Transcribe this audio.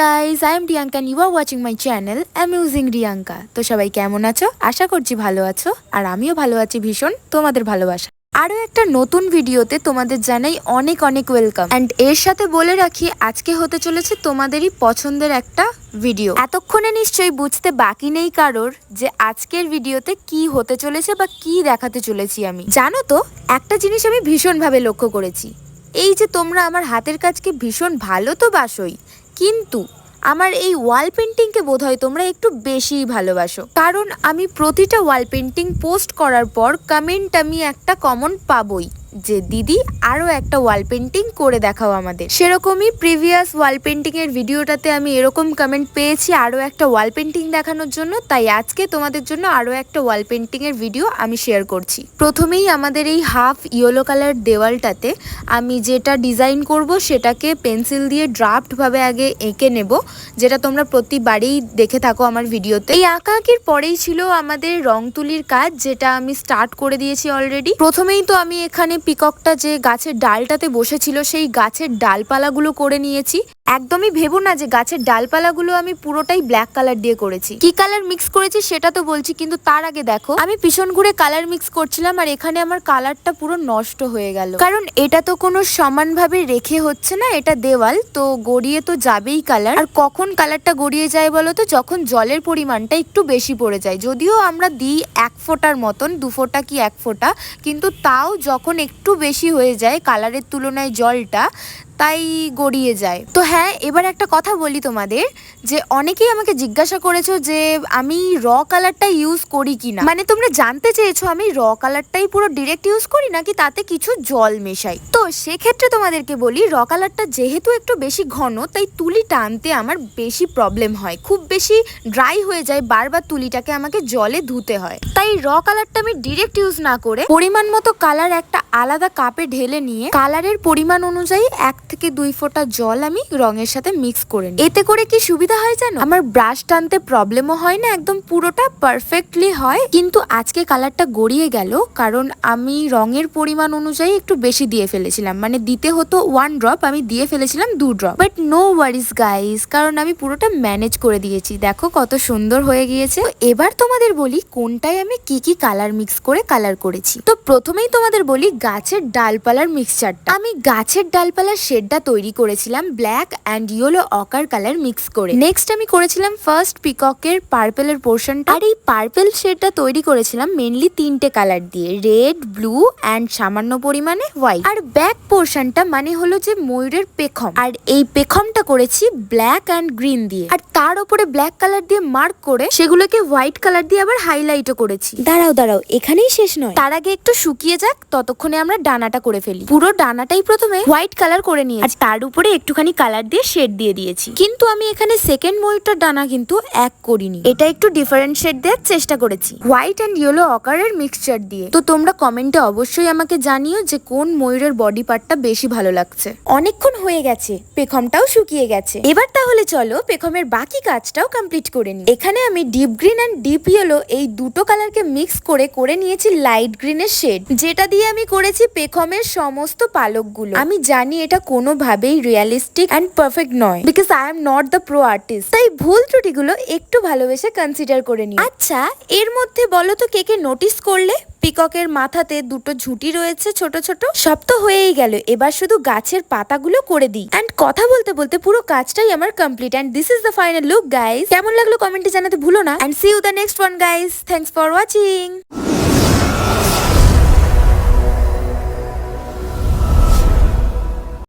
Guys I am Riyanka you are watching my channel amusing Riyanka তো সবাই কেমন আছো? আশা করছি ভালো আছো, আর আমিও ভালো আছি ভীষণ, তোমাদের ভালোবাসা। আরও একটা নতুন ভিডিওতে তোমাদের জানাই অনেক অনেক ওয়েলকাম অ্যান্ড এর সাথে বলে রাখি, আজকে হতে চলেছে তোমাদেরই পছন্দের একটা ভিডিও এতক্ষণে নিশ্চয়ই বুঝতে বাকি নেই কারোর যে আজকের ভিডিওতে কি হতে চলেছে বা কি দেখাতে চলেছি আমি। জানো তো, একটা জিনিস আমি ভীষণভাবে লক্ষ্য করেছি। এই যে তোমরা আমার হাতের কাজকে ভীষণ ভালো তো বাসোই কিন্তু আমার এই ওয়াল পেন্টিংকে বোধহয় তোমরা একটু বেশিই ভালোবাসো। কারণ আমি প্রতিটা ওয়াল পেন্টিং পোস্ট করার পর কমেন্ট আমি একটা কমন পাবই। যে দিদি আরও একটা ওয়াল পেন্টিং করে দেখাও আমাদের। সেরকমই প্রিভিয়াস ওয়াল পেন্টিং এর ভিডিওটাতে আমি এরকম কমেন্ট পেয়েছি, আরও একটা ওয়াল পেন্টিং দেখানোর জন্য। তাই আজকে তোমাদের জন্য আরও একটা ওয়াল পেন্টিং এর ভিডিও আমি শেয়ার করছি। প্রথমেই আমাদের এই হাফ ইয়েলো কালার দেওয়ালটাতে আমি যেটা ডিজাইন করব, সেটাকে পেন্সিল দিয়ে ড্রাফট ভাবে আগে এঁকে নেব, যেটা তোমরা প্রতিবারেই দেখে থাকো আমার ভিডিওতে এই আঁকা আঁকির পরেই ছিল আমাদের রং তুলির কাজ, যেটা আমি স্টার্ট করে দিয়েছি অলরেডি প্রথমেই তো আমি এখানে পিককটা যে গাছের ডালটাতে বসেছিল, সেই গাছের ডালপালাগুলো করে নিয়েছি। একদমই ভেবো না যে গাছের ডালপালাগুলো আমি পুরোটাই ব্ল্যাক কালার দিয়ে করেছি। কি কালার মিক্স করেছি সেটা তো বলছি, কিন্তু তার আগে দেখো, আমি পিছন ঘুরে কালার মিক্স করছিলাম আর এখানে আমার কালারটা পুরো নষ্ট হয়ে গেল। কারণ এটা তো কোনো সমানভাবে রেখে হচ্ছে না, এটা দেওয়াল, তো গড়িয়ে তো যাবেই কালার আর কখন কালারটা গড়িয়ে যায় বলো তো? যখন জলের পরিমাণটা একটু বেশি পড়ে যায়। যদিও আমরা দিই এক ফোঁটার মতন, দু ফোঁটা কি এক ফোঁটা, কিন্তু তাও যখন একটু বেশি হয়ে যায় কালারের তুলনায় জলটা। তাই গড়িয়ে যায়। তো হ্যাঁ এবার একটা কথা বলি তোমাদের, যে অনেকেই আমাকে জিজ্ঞাসা করেছ যে আমি র কালারটা ইউজ করি কিনা। মানে তোমরা জানতে চেয়েছো আমি র কালারটাই পুরো ডিরেক্ট ইউজ করি নাকি তাতে কিছু জল মেশাই? তো সেক্ষেত্রে তোমাদেরকে বলি, র কালারটা যেহেতু একটু বেশি ঘন, তাই তুলি টানতে আমার বেশি প্রবলেম হয়। খুব বেশি ড্রাই হয়ে যায়, বারবার তুলিটাকে আমাকে জলে ধুতে হয়। তাই র কালারটা আমি ডিরেক্ট ইউজ না করে পরিমাণ মতো কালার একটা আলাদা কাপে ঢেলে নিয়ে কালারের পরিমাণ অনুযায়ী এক থেকে দুই ফোঁটা জল আমি রঙের সাথে মিক্স করে নিই। এতে করে কি সুবিধা হয় জানো? আমার ব্রাশ টানতে প্রবলেমও হয় না, একদম পুরোটা পারফেক্টলি হয়। কিন্তু আজকে কালারটা গড়িয়ে গেল, কারণ আমি রঙের পরিমাণ অনুযায়ী একটু বেশি দিয়ে ফেলেছিলাম। মানে দিতে হতো ওয়ান ড্রপ আমি দিয়ে ফেলেছিলাম দু drop but no worries guys কারণ আমি পুরোটা ম্যানেজ করে দিয়েছি। দেখো কত সুন্দর হয়ে গিয়েছে। এবার তোমাদের বলি, কোনটায় আমি কি কি কালার মিক্স করে কালার করেছি? তো প্রথমেই তোমাদের বলি, গাছের ডালপালার মিক্সচারটা আমি গাছের ডালপালার শেডটা তৈরি করেছিলাম black and yellow ochre colour mix করে। নেক্সট আমি করেছিলাম ফার্স্ট পিককের পার্পেলের পোর্শনটা আর এই পার্পেল শেডটা তৈরি করেছিলাম মেনলি তিনটে কালার দিয়ে রেড ব্লু অ্যান্ড সামান্য পরিমাণে হোয়াইট আর ব্যাক পোর্শনটা মানে হলো যে ময়ূরের পেখম। আর এই পেখমটা করেছি ব্ল্যাক অ্যান্ড গ্রিন দিয়ে। আর তার উপরে ব্ল্যাক কালার দিয়ে মার্ক করে সেগুলোকে হোয়াইট কালার দিয়ে আবার হাইলাইটও করেছি। দাঁড়াও দাঁড়াও, এখানেই শেষ নয়। তার আগে একটু শুকিয়ে যাক, ততক্ষণে আমরা ডানাটা করে ফেলি। পুরো ডানাটাই প্রথমে হোয়াইট কালার করে নিয়ে আর তার উপরে একটুখানি কালার দিয়ে শেড দিয়ে দিয়েছি। কিন্তু আমি এখানে সেকেন্ড ময়ূরটার ডানা কিন্তু এক করিনি। এটা একটু ডিফারেন্ট শেড দেওয়ার চেষ্টা করেছি। হোয়াইট অ্যান্ড ইয়েলো অকারের মিক্সচার দিয়ে। তো তোমরা কমেন্টে অবশ্যই আমাকে জানিও যে কোন ময়ূরের বডি পার্টটা বেশি ভালো লাগছে। অনেকক্ষণ হয়ে গেছে পেখমটাও শুকিয়ে গেছে। এবার তাহলে চলো পেখমের বাকি কাজটাও কমপ্লিট করে নিই। এখানে আমি deep green and deep yellow এই দুটো কালারকে মিক্স করে করে নিয়েছি লাইট গ্রিনের শেড যেটা দিয়ে আমি করেছি পেখমের সমস্ত পালকগুলো। আমি জানি এটা কোনোভাবেই রিয়েলিস্টিক অ্যান্ড পারফেক্ট নয়। Because I am not the pro artist তাই ভুল ত্রুটিগুলো একটু ভালোবেসে কনসিডার করে নিই আচ্ছা এর মধ্যে বলো তো কে কে নোটিস করলে? পিককের মাথাতে দুটো ঝুঁটি রয়েছে ছোট ছোট। সব তো হয়েই গেল, এবার শুধু গাছের পাতাগুলো করে দিই। অ্যান্ড কথা বলতে বলতে পুরো কাজটাই আমার complete and this is the final look guys কেমন লাগল কমেন্টে জানাতে ভুলো না। And see you the next one guys thanks for watching